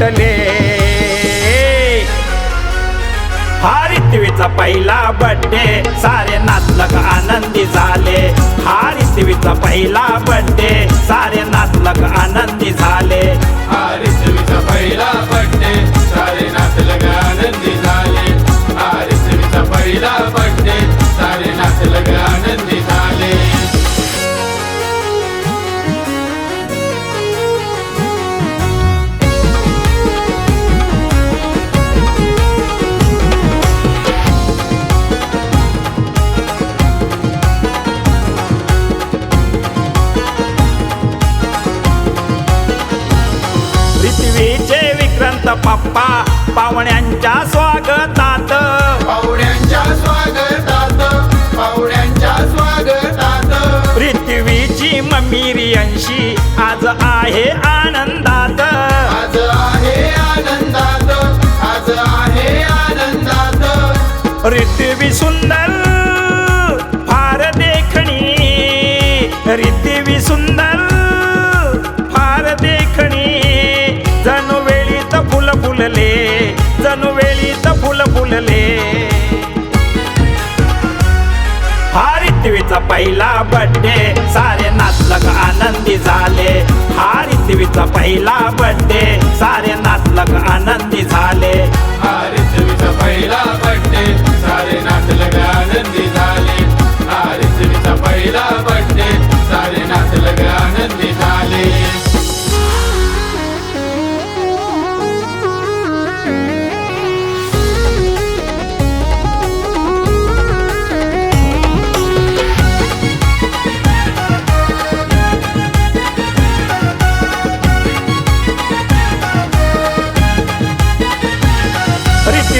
उठले हा पहिला बड्डे सारे नाचलक आनंदी झाले. हा पहिला बड्डे सारे नाचलक विक्रांत पप्पा पाहुण्यांच्या स्वागतात. पाहुण्यांच्या स्वागतात पाहुण्यांच्या स्वागतात. पृथ्वीची मम्मी रियांशी आज आहे आनंदात. आज आहे आनंदात आज आहे आनंदात. रित्वी सुंदर फार देखणी. रित्वी सुंदर जणू वेळीत फुल फुलले. हारितवीचा पहिला बड्डे सारे नाचलक आनंदी झाले. हारितवीचा पहिला बड्डे सारे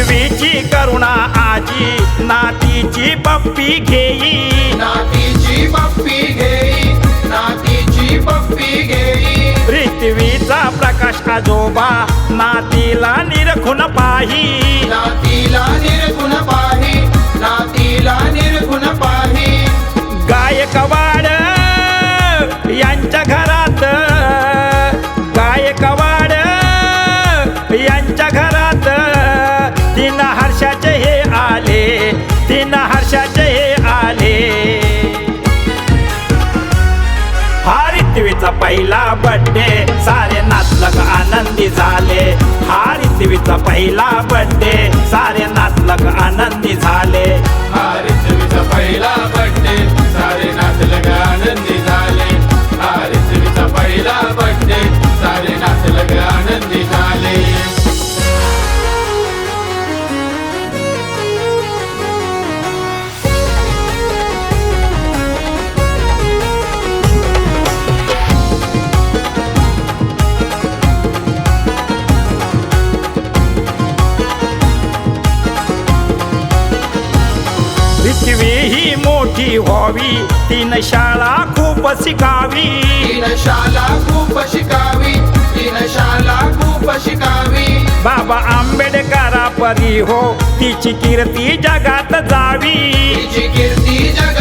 पृथ्वीची करुणा आजी नातीची पप्पी घेई. नातीची पप्पी घेई नातीची पप्पी घेई. पृथ्वीचा प्रकाश आजोबा नातीला निरखून पाही. नातीला निर्गुण पाही नातीला निर्गुण पाही. गायकवाड पहिला बड्डे सारे नाचलक आनंदी झाले. हा रित्वीचा पहिला बड्डे सारे नाचलक आनंदी झाले. हरिश्चंद्रचा पहिला मोठी व्हावी. तीन शाळा खूप शिकावी. तीन शाला खूप शिकावी. तीन शाला खूप शिकावी. बाबा आंबेडकरा परी हो. तिची कीर्ती जगात जावी. तिची कीर्ती जगात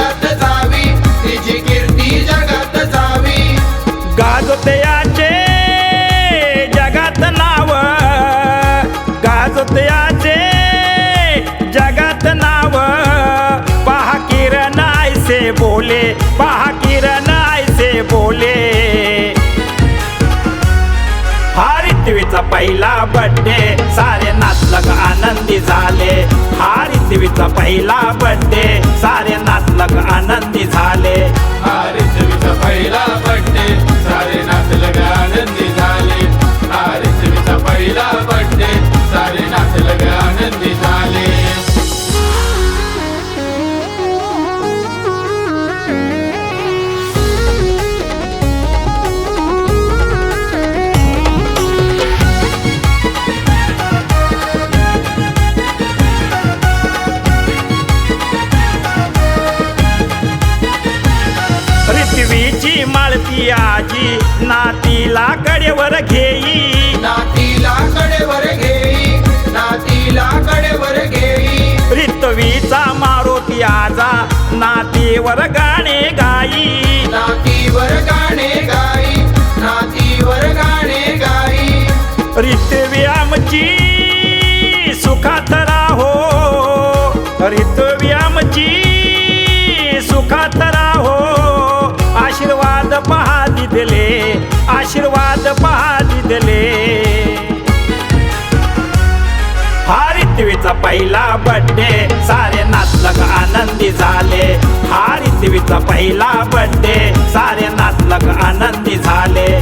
पहिला बड्डे सारे नाचलक आनंदी झाले. हा रित्वीचा पहिला बड्डे सारे नाचलक आनंदी झाले. पृथ्वीची माळती आजी नातीला कडेवर घेई. नातीला कडेवर घेई नातीला कडेवर घेई. पृथ्वीचा मारुती आजा नातीवर गाणे गाई. नातीवर गाणे गाई नातीवर गाणे गाई. दिले आशीर्वाद पहा दिले. हारितवीचा पहिला बड्डे सारे नातलग आनंदी झाले. हारितवीचा पहिला बड्डे सारे नातलग आनंदी झाले.